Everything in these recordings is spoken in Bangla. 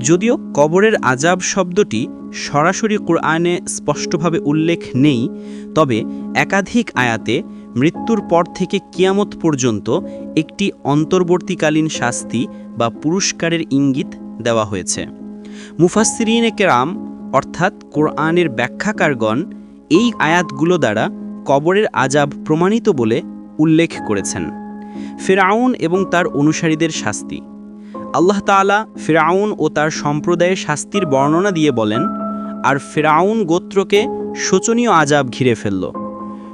যদিও কবরের আজাব শব্দটি সরাসরি কোরআনে স্পষ্টভাবে উল্লেখ নেই, তবে একাধিক আয়াতে মৃত্যুর পর থেকে কিয়ামত পর্যন্ত একটি অন্তর্বর্তীকালীন শাস্তি বা পুরস্কারের ইঙ্গিত দেওয়া হয়েছে। মুফাসসিরিনে কেরাম, অর্থাৎ কোরআনের ব্যাখ্যাকারগণ, এই আয়াতগুলো দ্বারা কবরের আজাব প্রমাণিত বলে উল্লেখ করেছেন। ফেরাউন এবং তার অনুসারীদের শাস্তি। আল্লাহ তাআলা ফেরাউন ও তার সম্প্রদায়ের শাস্তির বর্ণনা দিয়ে বলেন, আর ফেরাউন গোত্রকে শোচনীয় আজাব ঘিরে ফেলল।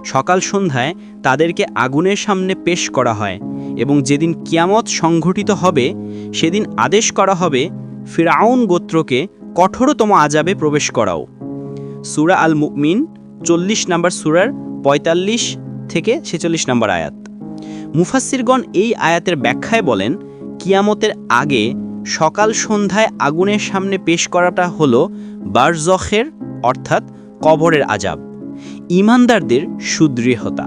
সকাল সন্ধ্যায় তাদেরকে আগুনের সামনে পেশ করা হয় এবং যেদিন কিয়ামত সংঘটিত হবে, সেদিন আদেশ করা হবে, ফিরাউন গোত্রকে কঠোরতম আজাবে প্রবেশ করাও। সুরা আল মুকমিন চল্লিশ নম্বর সুরার ৪৫ থেকে ছেচল্লিশ নম্বর আয়াত। মুফাসিরগণ এই আয়াতের ব্যাখ্যায় বলেন কিয়ামতের আগে সকাল সন্ধ্যায় আগুনের সামনে পেশ করাটা হলো বারজখের, অর্থাৎ কবরের আজাব। ইমানদারদের সুদৃঢ়তা।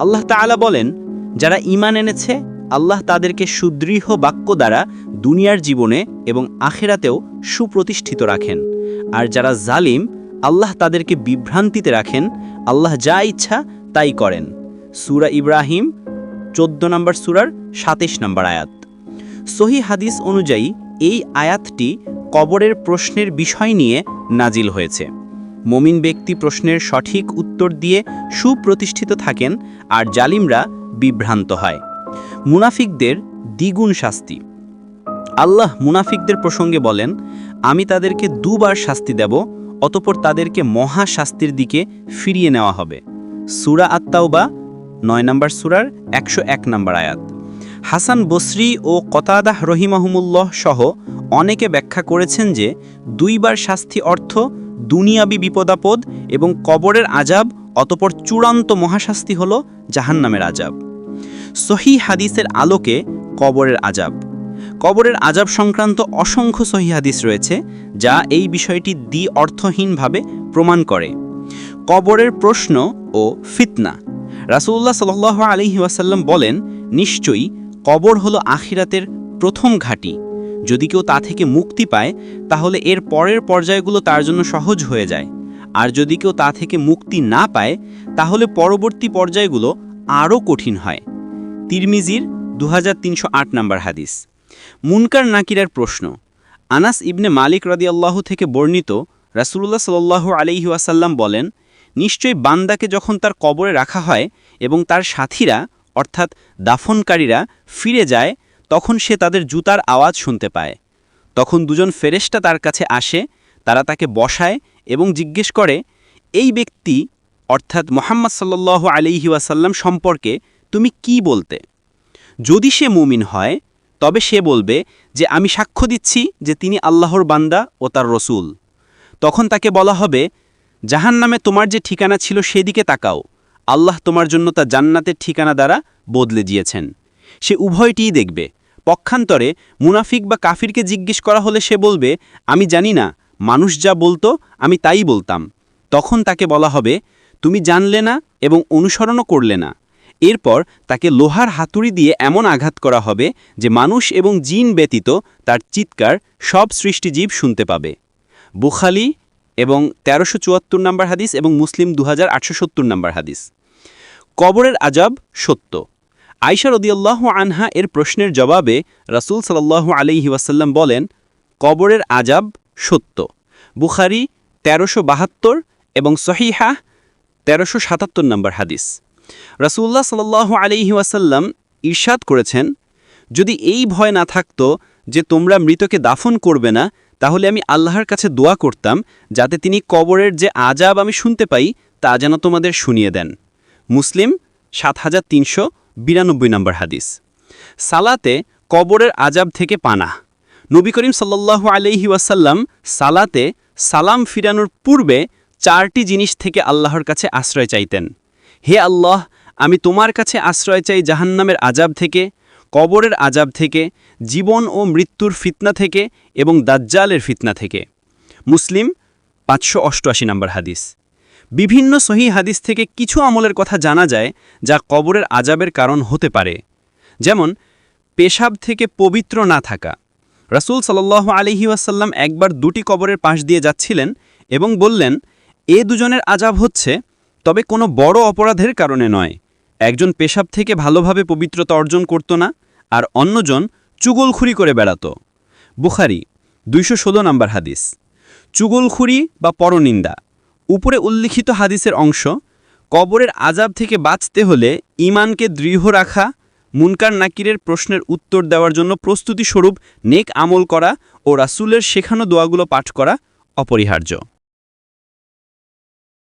আল্লাহ তাআলা বলেন, যারা ঈমান এনেছে, আল্লাহ তাদেরকে সুদৃঢ় বাক্য দ্বারা দুনিয়ার জীবনে এবং আখেরাতেও সুপ্রতিষ্ঠিত রাখেন। আর যারা জালিম, আল্লাহ তাদেরকে বিভ্রান্তিতে রাখেন। আল্লাহ যা ইচ্ছা তাই করেন। সুরা ইব্রাহিম, চোদ্দ নম্বর সুরার সাতাইশ নম্বর আয়াত। সহি হাদিস অনুযায়ী, এই আয়াতটি কবরের প্রশ্নের বিষয় নিয়ে নাজিল হয়েছে। মমিন ব্যক্তি প্রশ্নের সঠিক উত্তর দিয়ে সুপ্রতিষ্ঠিত থাকেন আর জালিমরা বিভ্রান্ত হয়। মুনাফিকদের দ্বিগুণ শাস্তি। আল্লাহ মুনাফিকদের প্রসঙ্গে বলেন, আমি তাদেরকে দুবার শাস্তি দেব, অতপর তাদেরকে মহা শাস্তির দিকে ফিরিয়ে নেওয়া হবে। সুরা আত্মাউবা নয় নম্বর সুরার একশো এক নম্বর আয়াত। হাসান বসরি ও কতাদাহ রহিমাহমুল্লাহ সহ অনেকে ব্যাখ্যা করেছেন যে দুইবার শাস্তি অর্থ, দুনিয়াবি বিপদাপদ এবং কবরের আজাব অতপর চূড়ান্ত মহাশাস্তি হল জাহান্নামের আজাব সহি হাদিসের আলোকে কবরের আজাব কবরের আজাব সংক্রান্ত অসংখ্য সহি হাদিস রয়েছে, যা এই বিষয়টি দ্বি অর্থহীনভাবে প্রমাণ করে। কবরের প্রশ্ন ও ফিতনা। রাসূলুল্লাহ সাল্লাহ আলহি ওয়াসাল্লাম বলেন, নিশ্চয়ই কবর হলো আখিরাতের প্রথম ঘাঁটি। যদি কেউ তা থেকে মুক্তি পায়, তাহলে এর পরের পর্যায়গুলো তার জন্য সহজ হয়ে যায়। আর যদি কেউ তা থেকে মুক্তি না পায়, তাহলে পরবর্তী পর্যায়গুলো আরও কঠিন হয়। তিরমিজির দু হাজার তিনশো আট নম্বর হাদিস। মুনকার নাকিরার প্রশ্ন, আনাস ইবনে মালিক রদিয়াল্লাহ থেকে বর্ণিত রাসুলুল্লাহ সাল্লাহ আলহি ওয়াসাল্লাম বলেন, নিশ্চয়ই বান্দাকে যখন তার কবরে রাখা হয় এবং তার সাথীরা অর্থাৎ দাফনকারীরা ফিরে যায়, তখন সে তাদের জুতার আওয়াজ শুনতে পায়। তখন দুজন ফেরেশতা তার কাছে আসে, তারা তাকে বসায় এবং জিজ্ঞেস করে, এই ব্যক্তি, অর্থাৎ মোহাম্মদ সাল্লাহ আলিহি ওয়াসাল্লাম সম্পর্কে তুমি কি বলতে? যদি সে মুমিন হয়, তবে সে বলবে যে আমি সাক্ষ্য দিচ্ছি যে তিনি আল্লাহর বান্দা ও তার রসুল। তখন তাকে বলা হবে জাহান নামে তোমার যে ঠিকানা ছিল সেদিকে তাকাও। আল্লাহ তোমার জন্য তা জান্নাতের ঠিকানা দ্বারা বদলে দিয়েছেন। সে উভয়টিই দেখবে। পক্ষান্তরে মুনাফিক বা কাফিরকে জিজ্ঞেস করা হলে সে বলবে, আমি জানি না, মানুষ যা বলতো, আমি তাই বলতাম। তখন তাকে বলা হবে, তুমি জানলে না এবং অনুসরণও করলে না। এরপর তাকে লোহার হাতুড়ি দিয়ে এমন আঘাত করা হবে যে মানুষ এবং জিন ব্যতীত তার চিৎকার সব সৃষ্টিজীব শুনতে পাবে। বুখালি এবং তেরোশো চুয়াত্তর নম্বর হাদিস এবং মুসলিম দু হাজার নম্বর হাদিস। কবরের আজাব সত্য। আইসা রদিয়াল্লাহ আনহা এর প্রশ্নের জবাবে রাসুল সাল্লাহ আলহি ওয়াসাল্লাম বলেন, কবরের আজাব সত্য। বুখারি তেরোশো বাহাত্তর এবং সহিহা তেরোশো সাতাত্তর নম্বর হাদিস। রাসুল্লাহ সাল্লাহ আলহি ওয়াসাল্লাম ঈর্ষাদ করেছেন, যদি এই ভয় না থাকত যে তোমরা মৃতকে দাফন করবে না, তাহলে আমি আল্লাহর কাছে দোয়া করতাম, যাতে তিনি কবরের যে আজাব আমি শুনতে পাই, তা যেন তোমাদের শুনিয়ে দেন। মুসলিম সাত হাজার তিনশো বিরানব্বই নম্বর হাদিস। সালাতে কবরের আজাব থেকে পানা নবী করিম সাল্লাহ আলহি ওয়াসাল্লাম সালাতে সালাম ফিরানোর পূর্বে চারটি জিনিস থেকে আল্লাহর কাছে আশ্রয় চাইতেন। হে আল্লাহ, আমি তোমার কাছে আশ্রয় চাই জাহান্নামের আজাব থেকে, কবরের আজাব থেকে, জীবন ও মৃত্যুর ফিতনা থেকে এবং দাজ্জালের ফিতনা থেকে। মুসলিম, পাঁচশো অষ্টআশি নম্বর হাদিস। বিভিন্ন সহি হাদিস থেকে কিছু আমলের কথা জানা যায় যা কবরের আজাবের কারণ হতে পারে। যেমন, পেশাব থেকে পবিত্র না থাকা। রাসূল সাল্লাহ আলহি একবার দুটি কবরের পাশ দিয়ে যাচ্ছিলেন এবং বললেন, এ দুজনের আজাব হচ্ছে, তবে কোনো বড় অপরাধের কারণে নয়। একজন পেশাব থেকে ভালোভাবে পবিত্রতা অর্জন করত না, আর অন্যজন চুগলখুরি করে বেড়াত। বুখারি, দুইশো ষোলো নম্বর হাদিস। চুগলখুরি বা পরনিন্দা। উপরে উল্লিখিত হাদিসের অংশ, কবরের আজাব থেকে বাঁচতে হলে ইমানকে দৃঢ় রাখা, মুনকার নাকিরের প্রশ্নের উত্তর দেওয়ার জন্য প্রস্তুতি স্বরূপ নেক আমল করা ও রাসুলের শেখানো দোয়াগুলো পাঠ করা অপরিহার্য।